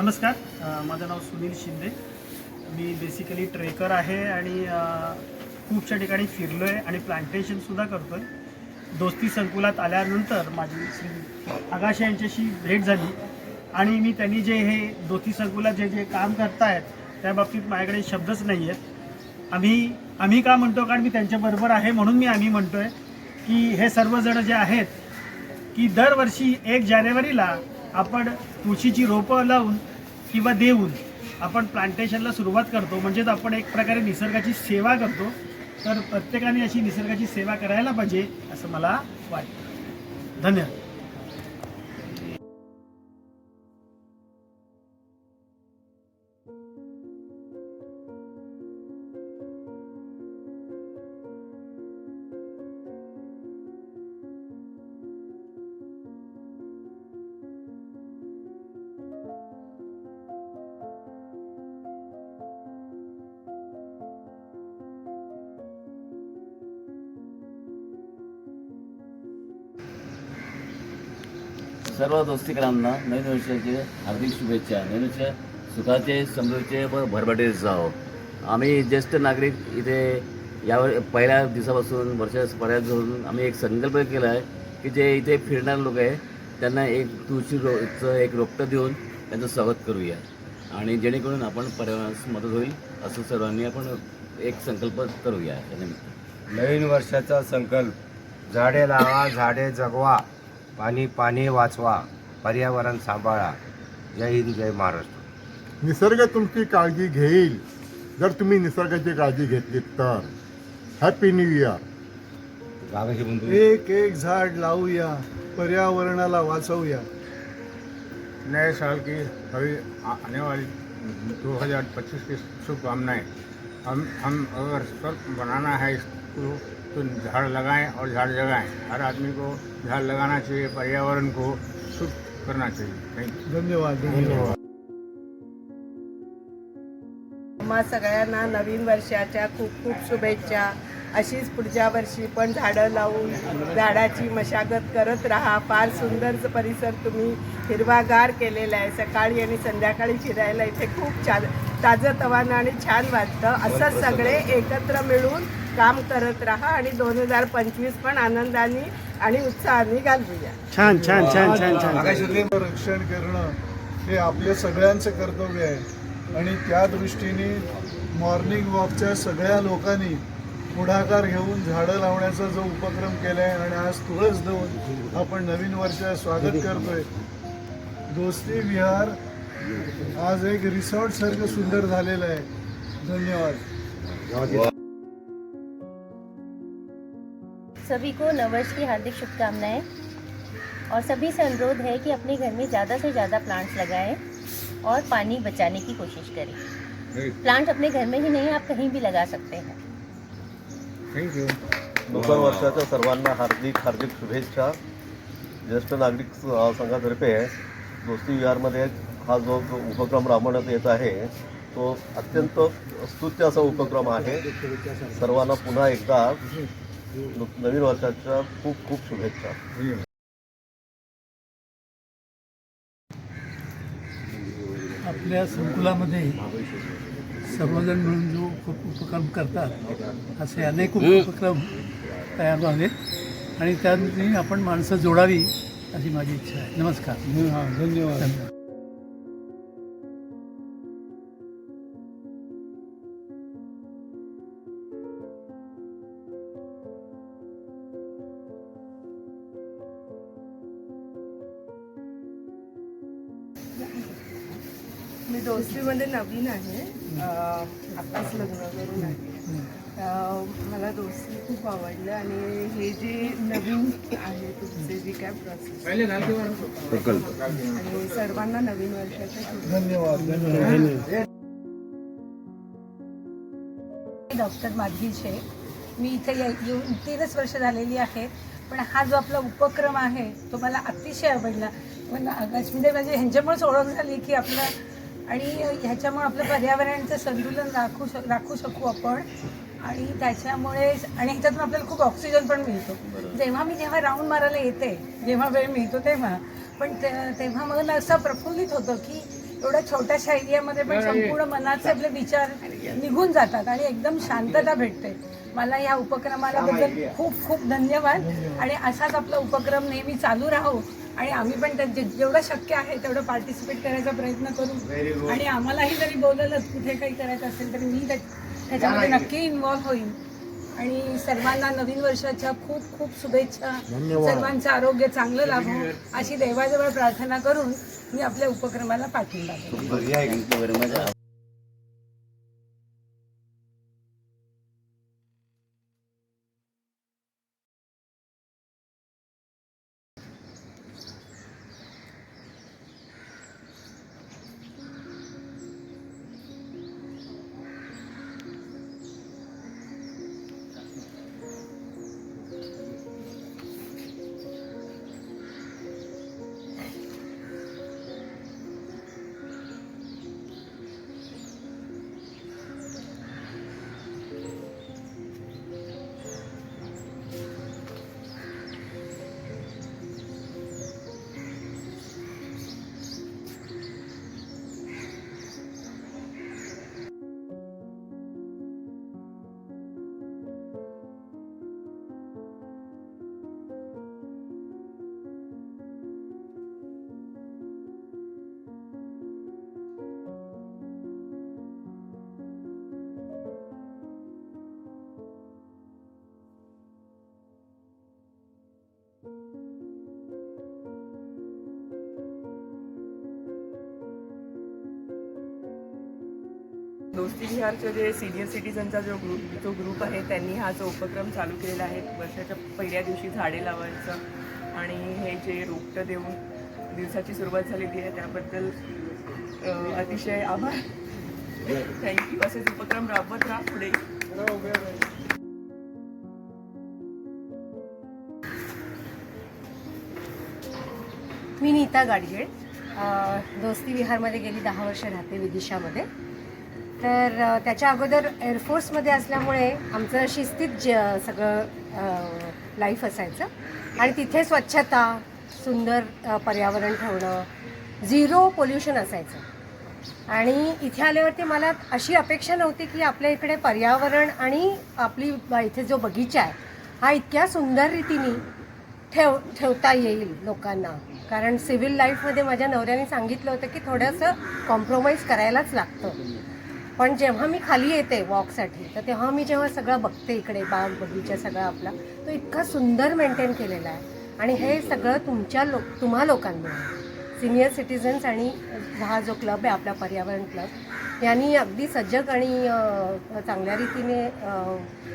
नमस्कार माझं नाव सुनील शिंदे. मी बेसिकली ट्रेकर आहे आणि खूपशा ठिकाणी फिरलो आहे आणि प्लांटेशनसुद्धा करतो आहे दोस्ती संकुलात आल्यानंतर माझी श्री आगाशे यांच्याशी भेट झाली आणि मी त्यांनी जे हे दोस्ती संकुलात जे जे काम करतायत त्या बाबतीत माझ्याकडे शब्दच नाही आहेत आम्ही आम्ही का म्हणतो? कारण मी त्यांच्याबरोबर आहे म्हणून मी आम्ही म्हणतो आहे की हे सर्वजण जे आहेत की दरवर्षी एक जानेवारीला आपण तुळशीची रोपं लावून किंवा देऊन आपण प्लांटेशनला सुरुवात करतो म्हणजेच आपण एक प्रकारे निसर्गाची सेवा करतो तर प्रत्येकाने अशी निसर्गाची सेवा करायला पाहिजे असं मला वाटतं. धन्यवाद. सर्व दोस्तीकरांना नवीन वर्षाचे हार्दिक शुभेच्छा. नवीन वर्ष सुखाचे समृद्धीचे व भरभटे जावो. आम्ही ज्येष्ठ नागरिक इथे यावर पहिल्या दिवसापासून वर्षापर्यंत धरून आम्ही एक संकल्प केला आहे की जे इथे फिरणारे लोक आहे त्यांना एक तुळशी रोचं एक रोपटं देऊन त्यांचं स्वागत करूया. आणि जेणेकरून आपण पर्यावरणास मदत होईल असं सर्वांनी आपण एक संकल्प करूया. त्यानिमित्त नवीन वर्षाचा संकल्प. झाडे लावा झाडे जगवा. पाणी पाणी वाचवा पर्यावरण सांभाळा. जय हिंद जय महाराष्ट्र. निसर्ग तुमची काळजी घेईल. जर तुम्ही निसर्गाची काळजी घेतली तर. हॅपी न्यू इयर एक एक झाड लावूया पर्यावरणाला वाचवूया. नए साल की सभी आ- आने वाली 2025 की शुभकामनाएं। हम हम अगर स्वस्थ बनाना है इसको तो झाड़ लगाएं और झाड़ जगाएं। हर आदमी को झाड़ लगाना चाहिए पर्यावरण को शुद्ध करना चाहिए। धन्यवाद धन्यवाद। तुम्हा सगळ्यांना नवीन वर्षाच्या खूप खूप शुभेच्छा. अशीच पुढच्या वर्षी पण झाडं लावून झाडाची मशागत करत राहा. फार सुंदर परिसर तुम्ही हिरवागार केलेला आहे. सकाळी आणि संध्याकाळी फिरायला इथे खूप छान ताजं तवानं आणि छान वाटतं. असंच सगळे एकत्र मिळून काम करत राहा आणि दोन हजार पंचवीस पण आनंदाने आणि उत्साहाने घालवूया. छान छान छान छान छान. रक्षण करणं हे आपल्या सगळ्यांचं कर्तव्य आहे. आणि त्या दृष्टीने मॉर्निंग वॉकच्या सगळ्या लोकांनी पुढाकार घेऊन झाडं लावण्याचा जो उपक्रम केला आहे आणि आज तुळस देऊन आपण नवीन वर्षात स्वागत करतोय. दोस्ती विहार आज एक रिसॉर्ट सारखं सुंदर झालेलं आहे. धन्यवाद. सभी को नववर्ष की हार्दिक शुभकामनाएँ। और सभी से अनुरोध है कि अपने घर में ज़्यादा से ज़्यादा प्लांट्स लगाएँ और पानी बचाने की कोशिश करें। प्लांट अपने घर में ही नहीं आप कहीं भी लगा सकते हैं। थैंक यू नूतन वर्षाच्या सर्वांना हार्दिक हार्दिक शुभेच्छा. ज्येष्ठ नागरिक स- संघातर्फे दोस्ती विहारमध्ये हा जो उपक्रम राबवण्यात येत आहे तो अत्यंत स्तुत्य असा उपक्रम आहे. सर्वांना पुन्हा एकदा नवीन वर्षाच्या खूप खूप शुभेच्छा. आपल्या संकुलामध्ये सर्वजण मिळून जो उप- उपक्रम करतात असे अनेक उपक्रम तयार व्हावेत आणि त्यामध्ये आपण माणसं जोडावी अशी माझी इच्छा आहे. नमस्कार. हा, धन्यवाद. मी दोस्तीमध्ये नवीन आहे. आत्ताच लग्न करून आहे. मला दोस्ती खूप आवडलं आणि हे जे नवीन आहे तुमचे जी काय प्रोसेस आणि सर्वांना नवीन वर्षाच्या. धन्यवाद धन्यवाद. डॉक्टर माधवी शे. मी इथे ये- येऊन तीनच वर्ष झालेली आहेत पण हा जो आपला उपक्रम आहे तो मला अतिशय आवडला. पण आकाश म्हणजे म्हणजे ह्यांच्यामुळेच ओळख झाली की आपलं आणि ह्याच्यामुळे आपलं पर्यावरणाचं संतुलन राखू शक राखू शकू आपण. आणि त्याच्यामुळे आणि ह्याच्यातून आपल्याला खूप ऑक्सिजन पण मिळतो. जेव्हा मी जेव्हा राऊंड मारायला येते जेव्हा वेळ मिळतो तेव्हा. पण ते- तेव्हा मला असं प्रफुल्लित होतं की एवढ्या छोट्याशा एरियामध्ये पण संपूर्ण मनाचे आपले विचार निघून जातात आणि एकदम शांतता भेटते. मला या उपक्रमाला बद्दल खूप खूप धन्यवाद. आणि असाच आपला उपक्रम नेहमी चालू राहू. आणि आम्ही पण जेवढं शक्य आहे तेवढं पार्टिसिपेट करायचा प्रयत्न करू. आणि आम्हालाही जरी बोलवलं कुठे काही करायचं असेल तर मी त्या- त्याच्यामध्ये नक्की इन्व्हॉल्व्ह होईल आणि सर्वांना नवीन वर्षाच्या खूप खूप शुभेच्छा. सर्वांचं आरोग्य चांगलं लाभो. अशी देवाजवळ प्रार्थना करून मी आपल्या उपक्रमाला पाठिंबा देते दोस्ती विहारचे जे सिनियर सिटीजनचा जो ग्रुप जो ग्रुप आहे त्यांनी हा जो उपक्रम चालू केलेला आहे. वर्षाच्या पहिल्या दिवशी झाडे लावायचं आणि हे जे रोपटं देऊन दिवसाची सुरुवात झालेली आहे त्याबद्दल अतिशय आभार. थँक्यू असेच उपक्रम राबवत राहा पुढे. मी नीता गाडगेळ. दोस्ती विहारमध्ये गेली दहा वर्ष राहते विदिशामध्ये. तर त्याच्या अगोदर एअरफोर्समध्ये असल्यामुळे आमचं शिस्तीत ज सगळं लाईफ असायचं. आणि तिथे स्वच्छता सुंदर पर्यावरण ठेवणं झिरो पोल्युशन असायचं. आणि इथे आल्यावरती मला अशी अपेक्षा नव्हती की आपल्या इकडे पर्यावरण आणि आपली इथे जो बगीचा आहे हा इतक्या सुंदर रीतीने ठेव ठेवता येईल लोकांना. कारण सिव्हिल लाईफमध्ये माझ्या नवऱ्याने सांगितलं होतं की थोडंसं कॉम्प्रोमाइज करायलाच लागतं. पण जेव्हा मी खाली येते वॉकसाठी तर तेव्हा मी जेव्हा सगळं बघते इकडे बाग बगीचा सगळा आपला तो इतका सुंदर मेंटेन केलेला आहे. आणि हे सगळं तुमच्या लो तुम्हा लोकांमुळे सिनियर सिटीजन्स आणि हा जो क्लब आहे आपला पर्यावरण क्लब यांनी अगदी सजग आणि चांगल्या रीतीने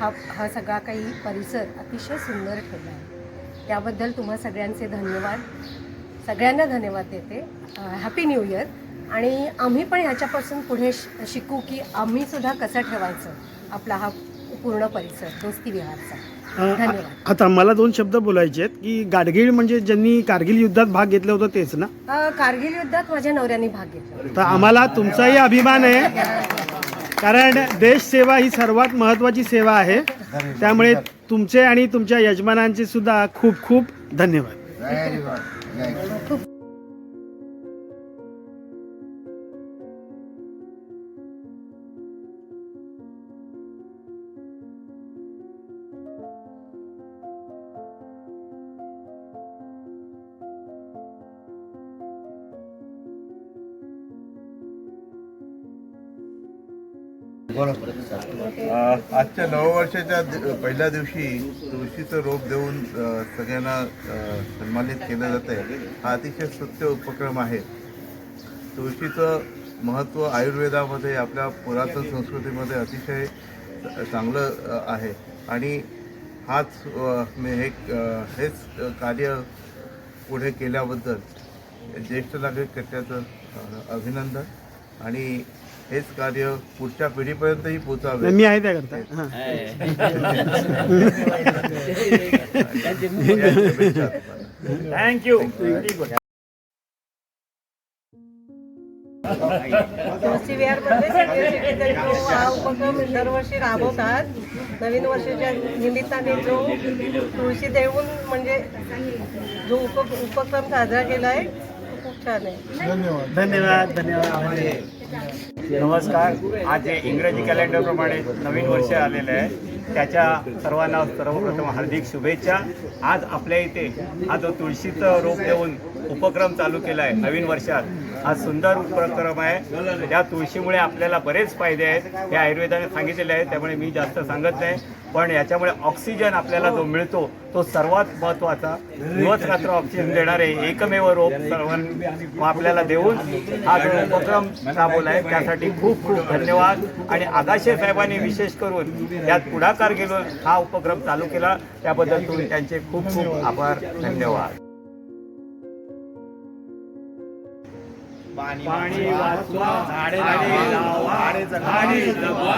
हा हा सगळा काही परिसर अतिशय सुंदर ठेवला आहे. त्याबद्दल तुम्हा सगळ्यांचे धन्यवाद. सगळ्यांना धन्यवाद देते. हॅपी न्यू इयर आणि आम्ही पण ह्याच्यापासून पुढे श- शिकू की आम्ही सुद्धा कसं ठेवायचं आपला हा पूर्ण परिसर दोस्ती विहारचा धन्यवाद. आता मला दोन शब्द बोलायचे आहेत की गाडगीळ म्हणजे ज्यांनी कारगिल युद्धात भाग घेतला होता तेच ना? अ, कारगिल युद्धात माझ्या नवऱ्याने भाग घेतला तर आम्हाला तुमचाही अभिमान आहे. कारण देश सेवा ही सर्वात महत्त्वाची सेवा आहे. त्यामुळे तुमचे आणि तुमच्या यजमानांचे सुद्धा खूप खूप धन्यवाद. व्हेरी गुड अ, आजच्या नववर्षाच्या दि- पहिल्या दिवशी तुळशीचं रोप देऊन सगळ्यांना सन्मानित केलं जातं आहे हा अतिशय सत्य उपक्रम आहे. तुळशीचं महत्त्व आयुर्वेदामध्ये आपल्या पुरातन संस्कृतीमध्ये अतिशय चांगलं आहे. आणि हाच मी हे हेच कार्य पुढे केल्याबद्दल ज्येष्ठ नागरिक कट्ट्याचं अभिनंदन आणि हेच कार्य पुढच्या पिढीपर्यंतही पोचावे. मी आहे त्याकरता हां. थँक्यू. हा उपक्रम दरवर्षी राबवतात. नवीन वर्षाच्या निमित्ताने जो तुळशी देऊन म्हणजे जो उप उपक्रम साजरा केला आहे तो खूप छान आहे. धन्यवाद धन्यवाद धन्यवाद. नमस्कार. आज जे इंग्रजी कॅलेंडरप्रमाणे नवीन वर्ष आलेलं आहे. त्याच्या सर्वांना सर्वप्रथम हार्दिक शुभेच्छा. आज आपल्या इथे हा जो तुळशीचं रोप देऊन उपक्रम चालू केला आहे नवीन वर्षात हा सुंदर उपक्रम आहे. या तुळशीमुळे आपल्याला बरेच फायदे आहेत. हे आयुर्वेदाने सांगितलेले आहेत त्यामुळे मी जास्त सांगत नाही. पण याच्यामुळे ऑक्सिजन आपल्याला जो मिळतो तो सर्वात महत्त्वाचा. दिवस रात्र ऑक्सिजन देणारे एकमेव रोप सर्वांना आपल्याला देऊन हा जो उपक्रम राबवला आहे त्यासाठी खूप खूप धन्यवाद. आणि आगाशे साहेबांनी विशेष करून यात पुढाकार घेऊन हा उपक्रम चालू केला. त्याबद्दल तुम्ही त्यांचे खूप खूप आभार. धन्यवाद. पाणी वाचवा. झाडे लावा. झाडे जगवा.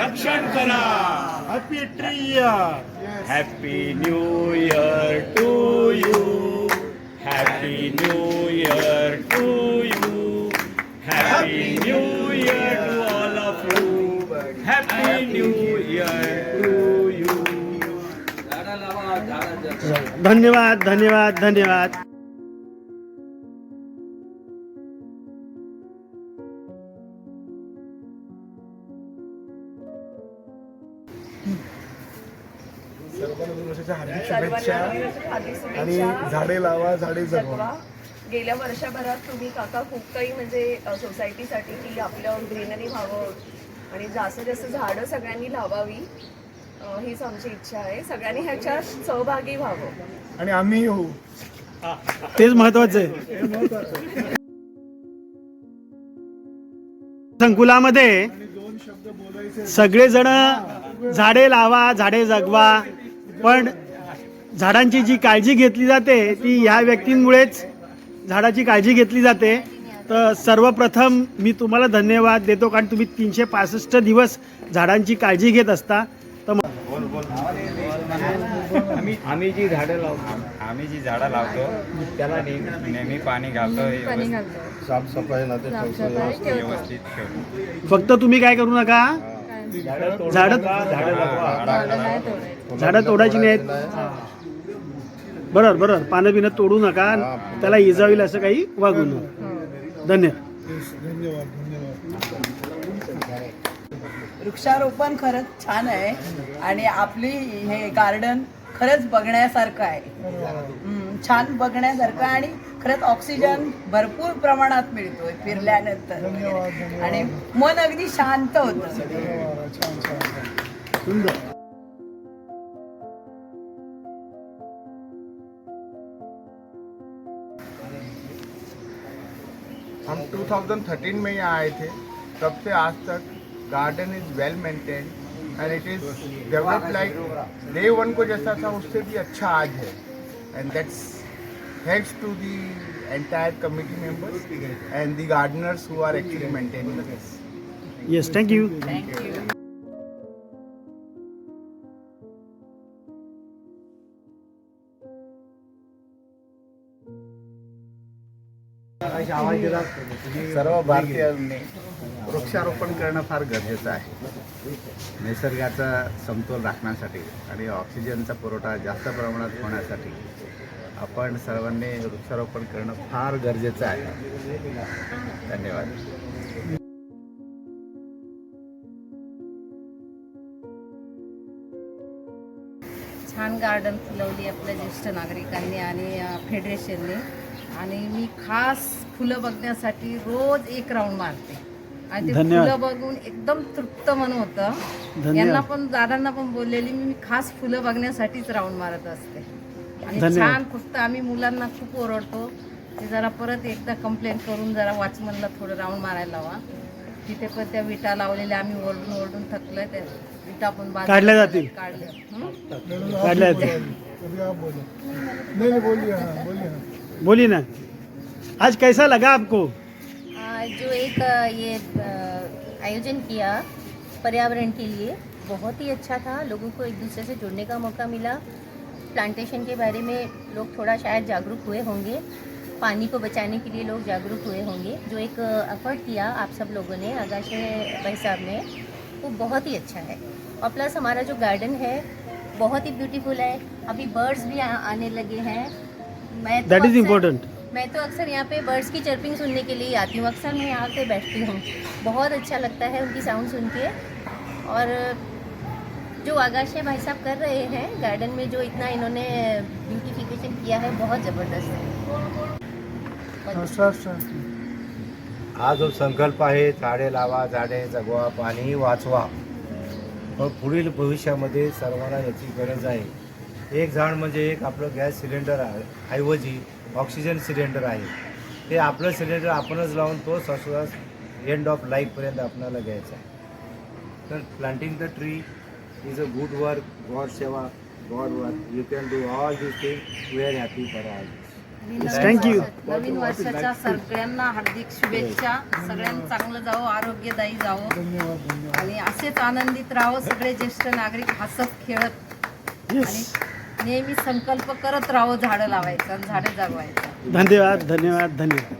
रक्षण करा. Happy tree year happy new year to you happy new year to you happy new year to all of you happy new year to you धन्यवाद धन्यवाद धन्यवाद आणि झाडे लावा झाडे जगवा. गेल्या वर्षभरात तुम्ही काका खूप काही म्हणजे सोसायटीसाठी की आपलं ग्रीनरी व्हावं आणि जास्तीत जास्त झाडं सगळ्यांनी लावावी हीच आमची इच्छा आहे. सगळ्यांनी ह्याच्यात सहभागी व्हावं. आणि आम्ही होऊ तेच महत्वाचं आहे. संकुलामध्ये दोन शब्द बोलायचे सगळेजण झाडे लावा झाडे जगवा पण झाडांची जी काळजी घेतली जाते ती ह्या व्यक्तींमुळेच झाडाची काळजी घेतली जाते. तर सर्वप्रथम मी तुम्हाला धन्यवाद देतो कारण तुम्ही तीनशे पासष्ट दिवस झाडांची काळजी घेत असता. तर आम्ही आम्ही जी झाडं लावतो आम्ही जी झाडं लावतो त्याला नेहमी नेहमी पाणी घालतो साफसफाई ना व्यवस्थित. ठेवतो. फक्त तुम्ही काय करू नका. झाडं झाडं तोडायची. नाहीत. बरोबर बरोबर. पानं बिनं तोडू नका. त्याला इजा होईल असं काही वागू नका. धन्यवाद. धन्यवाद वृक्षारोपण खरंच छान आहे. आणि आपली हे गार्डन खरंच बघण्यासारखं आहे. छान बघण्यासारखं आणि खरंच ऑक्सिजन भरपूर प्रमाणात मिळतोय फिरल्यानंतर. आणि मन अगदी शांत होतं. छान हम 2013 में यहाँ आए थे तब से आज तक garden is well maintain and it is develop like day one को जैसा था उससे भी अच्छा आज है। And that's thanks to the entire committee members and the gardeners who are actually maintaining this thank thank you सर्व भारतीयांनी वृक्षारोपण करणं फार गरजेचं आहे. निसर्गाचा समतोल राखण्यासाठी आणि ऑक्सिजनचा पुरवठा जास्त प्रमाणात होण्यासाठी आपण सर्वांनी वृक्षारोपण करणं फार गरजेचं आहे. धन्यवाद. छान गार्डन फुलवली आपल्या ज्येष्ठ नागरिकांनी आणि फेडरेशनने. आणि मी खास फुलं बघण्यासाठी रोज एक राऊंड मारते आणि ते. फुलं बघून एकदम तृप्त मन होतं धन्यवाद. यांना पण दादांना पण बोललेली मी मी खास फुलं बघण्यासाठीच राऊंड मारत असते आणि. छान फक्त आम्ही मुलांना खूप ओरडतो ते जरा परत एकदा कंप्लेंट करून जरा वॉचमनला थोडं राऊंड मारायला लावा तिथे पण त्या विटा लावलेल्या आम्ही ओरडून ओरडून थकलोय त्या विटा पण काढल्या जातील. काढल्या हं? काढल्या जातील. बोलिए बोलिए बोली ना। आज कैसा लगा आपको? जो एक ये आयोजन किया पर्यावरण के लिए, बहुत ही अच्छा था। लोगों को एक दूसरे से जुड़ने का मौका मिला। प्लांटेशन के बारे में लोग थोड़ा शायद जागरूक हुए होंगे। पानी को बचाने के लिए लोग जागरूक हुए होंगे। जो एक एफर्ट किया आप सब लोगों ने, आगाशे भाई साहब ने, वो बहुत ही अच्छा है। और प्लस हमारा जो गार्डन है, बहुत ही ब्यूटीफुल है। अभी बर्ड्स भी आने लगे हैं। मैं दैट इज़ इम्पोर्टंट मैं तो अक्सर यहाँ पे बर्ड्स की चर्पिंग सुनने के लिए आती हूँ। अक्सर मैं यहाँ पे बैठती हूँ। बहुत अच्छा लगता है उनकी साउंड सुन के। और जो आगाशे भाई साहब कर रहे हैं गार्डन में जो इतना इन्होंने ब्यूटिफिकेशन किया है बहुत ज़बरदस्त है। हा जो संकल्प आहे झाडे लावा झाडे जगवा पाणी वाचवा. पण पुढील भविष्यामध्ये सर्वांना याची गरज आहे. एक झाड म्हणजे एक आपलं गॅस सिलेंडर आहे ऐवजी ऑक्सिजन सिलेंडर आहे. ते आपलं सिलेंडर आपणच लावून तो श्वास एंड ऑफ लाईफपर्यंत आपल्याला घ्यायचा आहे. तर planting the tree is a good work god सेवा god work you can do all this thing we are happy for all thank you नवीन वर्षाच्या सगळ्यांना हार्दिक शुभेच्छा. सगळ्यांना चांगलं जावं आरोग्यदायी जावं. आणि असेच आनंदित राहावं सगळे ज्येष्ठ नागरिक हसत खेळत. आणि नेहमी संकल्प करत राहो झाडं लावायचं आणि झाडं जगवायचं. धन्यवाद धन्यवाद धन्यवाद.